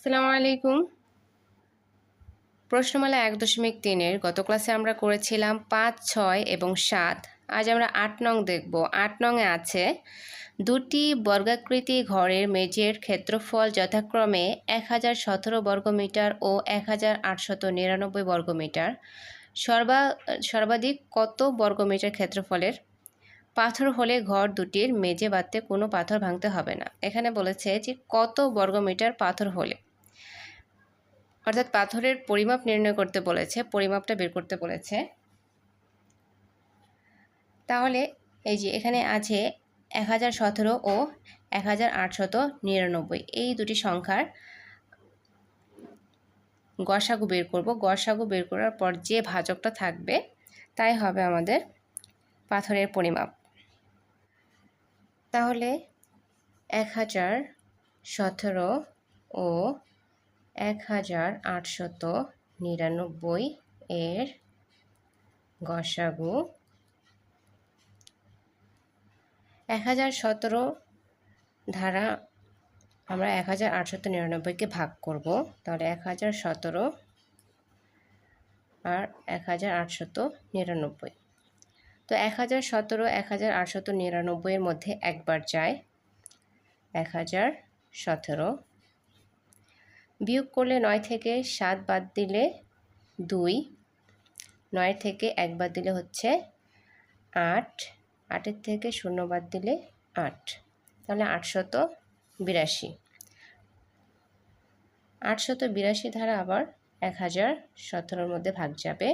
আসসালামু আলাইকুম। প্রশ্নমালা এক দশমিক তিনের গত ক্লাসে আমরা করেছিলাম পাঁচ, ছয় এবং সাত। আজ আমরা আট নং দেখব। আট নংয়ে আছে, দুটি বর্গাকৃতি ঘরের মেঝের ক্ষেত্রফল যথাক্রমে এক হাজার সতেরো বর্গমিটার ও এক হাজার আটশত নিরানব্বই বর্গমিটার সর্বা, সর্বাধিক কত বর্গমিটার ক্ষেত্রফলের? পাথর হলে ঘর দুটির মেঝে বাঁধতে কোনো পাথর ভাঙতে হবে না। এখানে বলেছে যে কত বর্গমিটার পাথর হলে? অর্থাৎ পাথরের পরিমাপ নির্ণয় করতে বলেছে, পরিমাপটা বের করতে বলেছে। তাহলে এই যে এখানে আছে এক হাজার সতেরো ও এক হাজার আটশত নিরানব্বই। এই দুটি সংখ্যার গসাগু বের করব। গসাগু বের করার পর যে ভাজকটা থাকবে, তাই হবে আমাদের পাথরের পরিমাপ। তাহলে এক হাজার সতেরো ও এক হাজার আটশত নিরানব্বই এর গসাগু। এক হাজার সতেরো ধারা আমরা এক হাজার আটশত নিরানব্বইকে ভাগ করব। তাহলে এক হাজার সতেরো আর এক হাজার আটশত নিরানব্বই। তো এক হাজার সতেরো, এক হাজার আটশত নিরানব্বইয়ের মধ্যে একবার যায়। এক হাজার সতেরো বিয়োগ করলে নয় থেকে সাত বাদ দিলে দুই নয় থেকে এক বাদ দিলে হচ্ছে আট, আটের থেকে শূন্য বাদ দিলে আট। তাহলে আটশত বিরাশি। আটশত বিরাশি ধারা আবার এক হাজার সতেরোর মধ্যে ভাগ যাবে।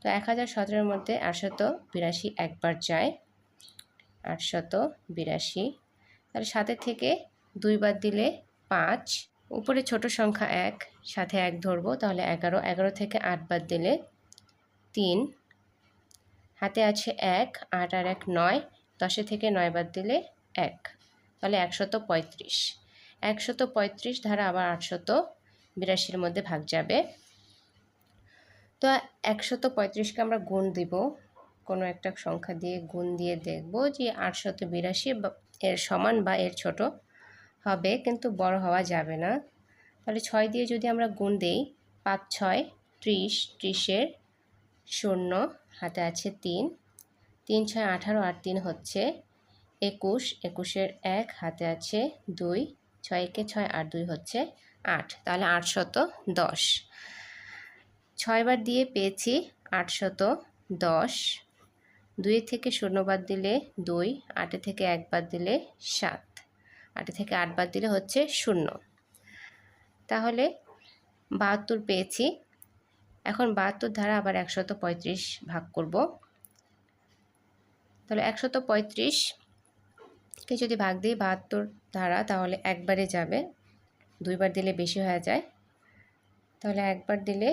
তো এক হাজার সতেরোর মধ্যে আটশত বিরাশি একবার যায়। আটশত বিরাশি। তাহলে সাতের থেকে দুই বাদ দিলে পাঁচ উপরে ছোট সংখ্যা এক, সাথে এক ধরবো, তাহলে এগারো। এগারো থেকে আট বাদ দিলে তিন। হাতে আছে এক, আট আর এক নয়। দশে থেকে নয় বাদ দিলে এক। তাহলে একশত পঁয়ত্রিশ। একশত পঁয়ত্রিশ ধারা আবার আটশত বিরাশির মধ্যে ভাগ যাবে। তো একশত পঁয়ত্রিশকে আমরা গুণ দিব। কোনো একটা সংখ্যা দিয়ে গুণ দিয়ে দেখব যে আটশত বিরাশি এর সমান বা এর ছোট। হবে, কিন্তু বড় হওয়া যাবে না। তাহলে ছয় দিয়ে যদি আমরা গুণ দেই, পাঁচ, ছয়, ত্রিশ, ত্রিশের শূন্য, হাতে আছে তিন। তিন, ছয়, আঠারো আর তিন হচ্ছে একুশ, একুশের এক, হাতে আছে দুই, ছয়, একে ছয় আর দুই হচ্ছে আট। তাহলে আটশত দশ। ছয়বার দিয়ে পেয়েছি আটশত দশ। দুই থেকে শূন্য বাদ দিলে দুই, আটে থেকে এক বাদ দিলে সাত। আটে থেকে আট বাদ দিলে হচ্ছে শূন্য। তাহলে বাহাত্তর পেয়েছি। এখন বাহাত্তর ধারা আবার একশত পঁয়ত্রিশ ভাগ করব। তাহলে একশত পঁয়ত্রিশকে যদি ভাগ দিই বাহাত্তর ধারা তাহলে একবারে যাবে। দুইবার দিলে বেশি হয়ে যায়। তাহলে একবার দিলে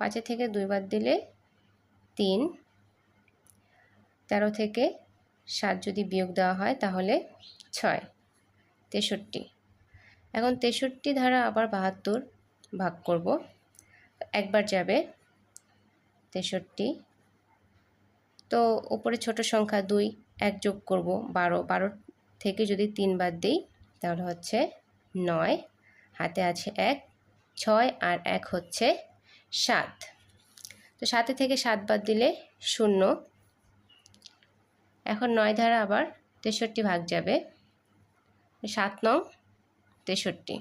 পাঁচে থেকে দুইবার দিলে তিন। তেরো থেকে সাত যদি বিয়োগ দেওয়া হয় তাহলে ছয়। তেষট্টি। এখন তেষট্টি ধারা আবার বাহাত্তর ভাগ করব। একবার যাবে তেষট্টি। তো উপরে ছোট সংখ্যা দুই, এক যোগ করব বারো। বারো থেকে যদি তিন বাদ দিই, তাহলে হচ্ছে নয়। হাতে আছে এক, ছয় আর এক হচ্ছে সাত। তো সাতে থেকে সাত বাদ দিলে শূন্য। এখন নয় ধারা আবার তেষট্টি ভাগ যাবে। সাত নং, তেষট্টি।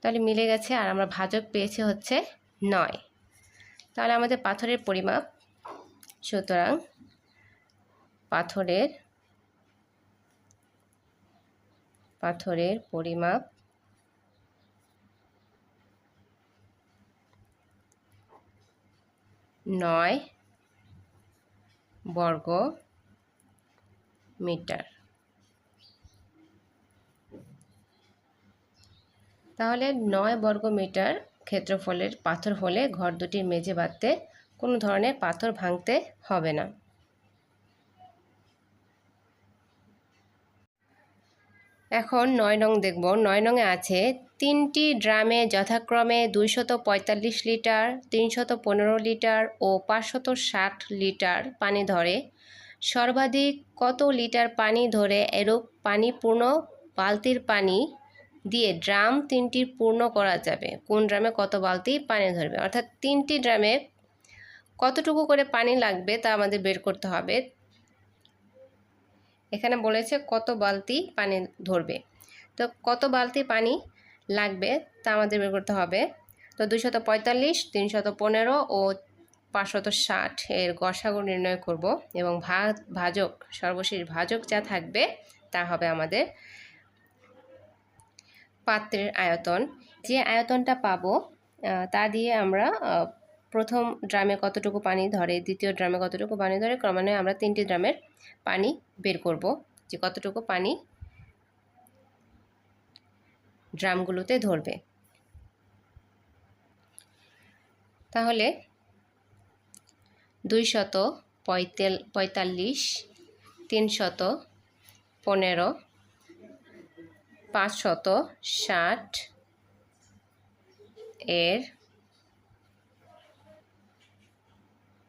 তাহলে মিলে গেছে আর আমরা ভাজক পেয়েছি হচ্ছে নয়। তাহলে আমাদের পাথরের পরিমাপ। সুতরাং পাথরের পাথরের পরিমাপ নয় বর্গ মিটার। তাহলে নয় বর্গ মিটার ক্ষেত্রফলের পাথর হলে ঘর দুটির মেঝে বাঁধতে কোনো ধরনের পাথর ভাঙতে হবে না। এখন নয় নং দেখব। নয় নংয়ে আছে, তিনটি ড্রামে যথাক্রমে দুইশত পঁয়তাল্লিশ লিটার, তিনশত পনেরো লিটার ও পাঁচশত ষাট লিটার পানি ধরে। সর্বাধিক কত লিটার পানি ধরে এরূপ পানিপূর্ণ বালতির পানি দিয়ে ড্রাম তিনটি পূর্ণ করা যাবে। কোন ড্রামে কত বালতি পানি ধরবে? অর্থাৎ তিনটি ড্রামে কতটুকু করে পানি লাগবে তা আমাদের বের করতে হবে। এখানে বলেছে কত বালতি পানি ধরবে। তো কত বালতি পানি লাগবে তা আমাদের বের করতে হবে। তো দুশত পঁয়তাল্লিশ, তিনশত পনেরো ও পাঁচশত ষাট এর গসাগু নির্ণয় করব এবং ভাজক, সর্বশেষ ভাজক যা থাকবে তা হবে আমাদের পাত্রের আয়তন। যে আয়তনটা পাবো তা দিয়ে আমরা প্রথম ড্রামে কতটুকু পানি ধরে, দ্বিতীয় ড্রামে কতটুকু পানি ধরে, ক্রমান্বয়ে আমরা তিনটি ড্রামের পানি বের করব। যে কতটুকু পানি ড্রামগুলোতে ধরবে। তাহলে দুই শত পঁয়তাল, পঁয়তাল্লিশ তিনশত পনেরো পাঁচশত ষাট এর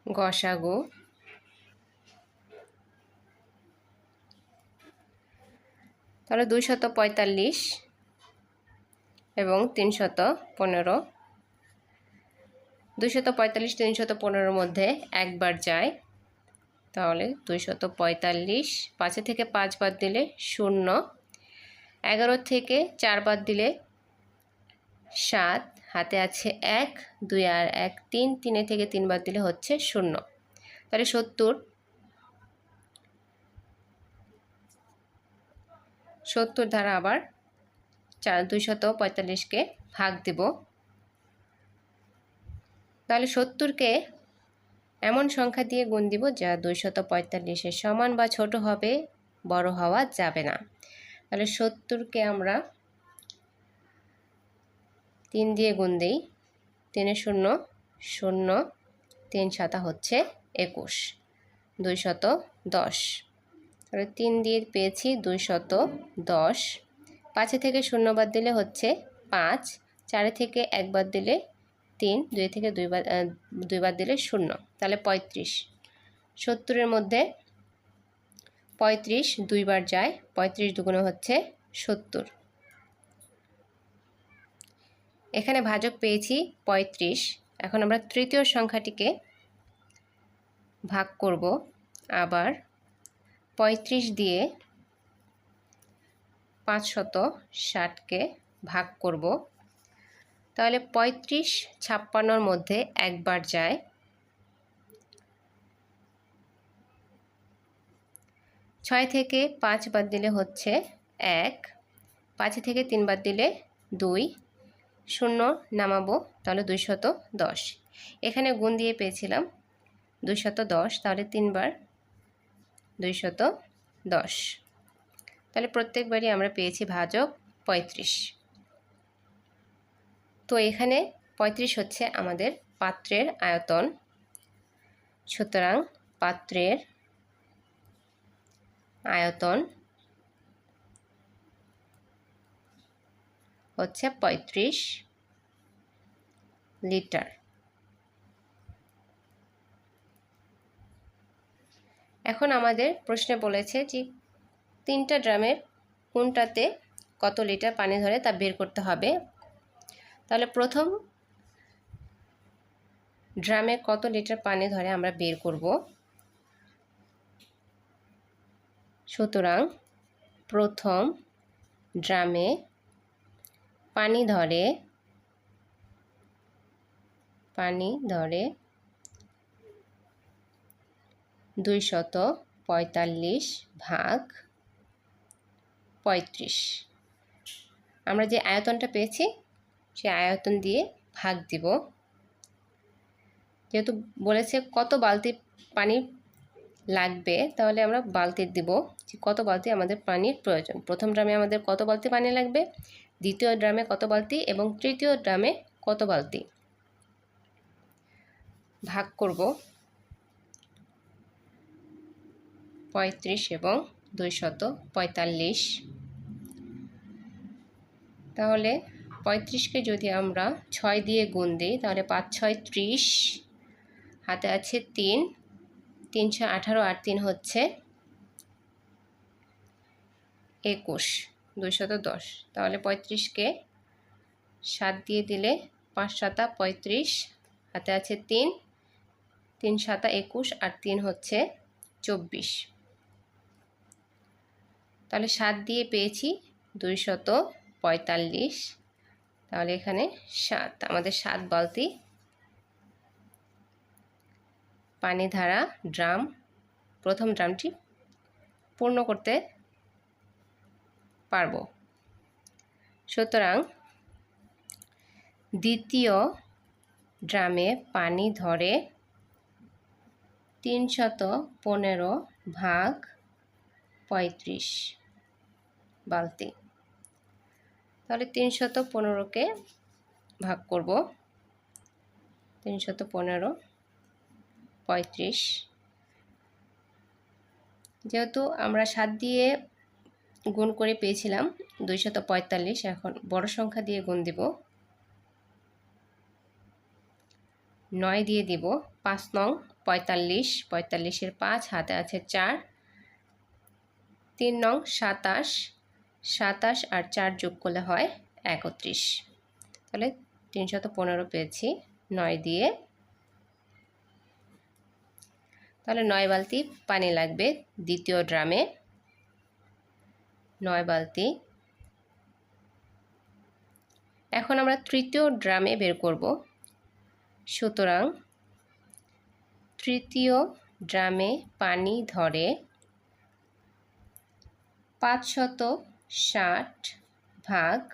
গসাগু তাহলে দুইশত পঁয়তাল্লিশ এবং তিনশত পনেরো। দুইশত পঁয়তাল্লিশ, তিনশত পনেরোর মধ্যে একবার যায়, তাহলে দুইশত পঁয়তাল্লিশ, পাঁচে থেকে পাঁচ বাদ দিলে শূন্য। এগারো থেকে চার বাদ দিলে সাত, হাতে আছে এক, দুই আর এক, তিন, তিনে থেকে তিন বাদ দিলে হচ্ছে শূন্য। তাহলে সত্তর সত্তর দ্বারা আবার চার দুইশত পঁয়তাল্লিশকে ভাগ দেব। তাহলে সত্তরকে এমন সংখ্যা দিয়ে গুণ দিব যা দুইশত পঁয়তাল্লিশের সমান বা ছোট হবে, বড় হওয়া যাবে না। তাহলে সত্তরকে আমরা তিন দিয়ে গুণ দিই। তিনে শূন্য শূন্য, তিন সাতা হচ্ছে একুশ দুইশত দশ। তাহলে তিন দিয়ে পেয়েছি দুইশত দশ। পাঁচে থেকে শূন্য বাদ দিলে হচ্ছে পাঁচ, চারে থেকে একবার দিলে তিন দুই থেকে দুইবার দুইবার দিলে শূন্য, তাহলে পঁয়ত্রিশ। সত্তরের মধ্যে পঁয়ত্রিশ দুইবার যায়, পঁয়ত্রিশ দুগুণে হচ্ছে সত্তর। এখানে ভাজক পেয়েছি পঁয়ত্রিশ। এখন আমরা তৃতীয় সংখ্যাটিকে ভাগ করব আবার পঁয়ত্রিশ দিয়ে পাঁচশত ষাটকে ভাগ করব। তাহলে পঁয়ত্রিশ ছাপ্পান্নর মধ্যে একবার যায় ছয় থেকে পাঁচ বাদ দিলে হচ্ছে এক, পাঁচ থেকে তিন বাদ দিলে দুই, শূন্য নামাবো তাহলে দুইশত দশ। এখানে গুণ দিয়ে পেয়েছিলাম দুইশত দশ, তাহলে তিনবার দুইশত দশ। তাহলে প্রত্যেকবারই আমরা পেয়েছি ভাজক পঁয়ত্রিশ। তো এখানে পঁয়ত্রিশ হচ্ছে আমাদের পাত্রের আয়তন। সুতরাং পাত্রের আয়তন হচ্ছে পঁয়ত্রিশ লিটার। এখন আমাদের প্রশ্নে বলেছে যে তিনটা ড্রামের কোনটাতে কত লিটার পানি ধরে তা বের করতে হবে। তাহলে প্রথম ড্রামে কত লিটার পানি ধরে আমরা বের করব? সুতরাং প্রথম ড্রামে পানি ধরে পানি ধরে দুইশত পঁয়তাল্লিশ ভাগ পঁয়ত্রিশ। আমরা যে আয়তনটা পেয়েছি সে আয়তন দিয়ে ভাগ দিব। যেহেতু বলেছে কত বালতি পানি লাগবে, তাহলে আমরা বালতি দিব। যে কত বালতি আমাদের পানির প্রয়োজন। প্রথম ড্রামে আমাদের কত বালতি পানি লাগবে? দ্বিতীয় ড্রামে কত বালতি? এবং তৃতীয় ড্রামে কত বালতি? ভাগ করব। পঁয়ত্রিশ এবং দুইশত পঁয়তাল্লিশ। তাহলে পঁয়ত্রিশকে যদি আমরা ছয় দিয়ে গুণ দিই, তাহলে পাঁচ, ছয়, ত্রিশ। হাতে আছে তিন। তিনশো আঠারো আর তিন হচ্ছে একুশ, দুইশত দশ। তাহলে পঁয়ত্রিশকে সাত দিয়ে দিলে পাঁচ সাতা পঁয়ত্রিশ, হাতে আছে তিন তিন সাতা একুশ আর তিন হচ্ছে চব্বিশ। তাহলে সাত দিয়ে পেয়েছি দুইশত পঁয়তাল্লিশ। তাহলে এখানে সাত, আমাদের সাত বালতি পানি ধারা ড্রাম, প্রথম ড্রামটি পূর্ণ করতে পারব। সুতরাং দ্বিতীয় ড্রামে পানি ধরে তিনশত পনেরো ভাগ পঁয়ত্রিশ বালতি। তাহলে তিনশত পনেরোকে ভাগ করব। তিনশত পনেরো পঁয়ত্রিশ। যেহেতু আমরা সাত দিয়ে গুণ করে পেয়েছিলাম, দুইশত পঁয়তাল্লিশ, এখন বড় সংখ্যা দিয়ে গুণ দিব। নয় দিয়ে দিব, পাঁচ নং, পঁয়তাল্লিশ, পঁয়তাল্লিশের পাঁচ, হাতে আছে চার। তিন নং, সাতাশ সাতাশ আর চার যোগ করলে হয় একত্রিশ। তাহলে তিনশত পনেরো পেয়েছি, নয় দিয়ে তাহলে নয় বালতি পানি লাগবে দ্বিতীয় ড্রামে। নয় বালতি। এখন আমরা তৃতীয় ড্রামে বের করব। সুতরাং তৃতীয় ড্রামে পানি ধরে পাঁচশত ষাট ভাগ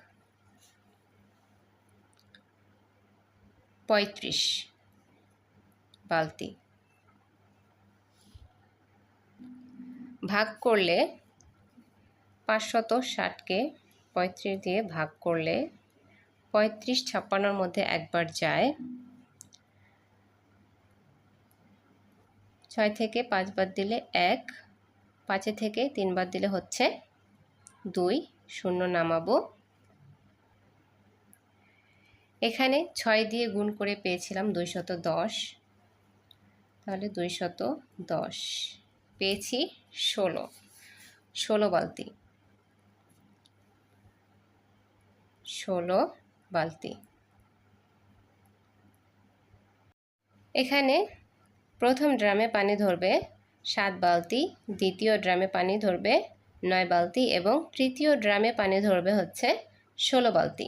পঁয়ত্রিশ বালতি। ভাগ করলে পাঁচশত ষাটকে পঁয়ত্রিশ দিয়ে ভাগ করলে পঁয়ত্রিশ ছাপ্পান্নর মধ্যে একবার যায়। ছয় থেকে পাঁচ বাদ দিলে এক, পাঁচে থেকে তিন বাদ দিলে হচ্ছে দুই, শূন্য নামাবো। এখানে ছয় দিয়ে গুণ করে পেয়েছিলাম দুইশত দশ। তাহলে দুইশত দশ। পেয়েছি ষোলো। ষোলো বালতি। ষোলো বালতি। এখানে প্রথম ড্রামে পানি ধরবে সাত বালতি, দ্বিতীয় ড্রামে পানি ধরবে নয় বালতি এবং তৃতীয় ড্রামে পানি ধরবে হচ্ছে ষোলো বালতি।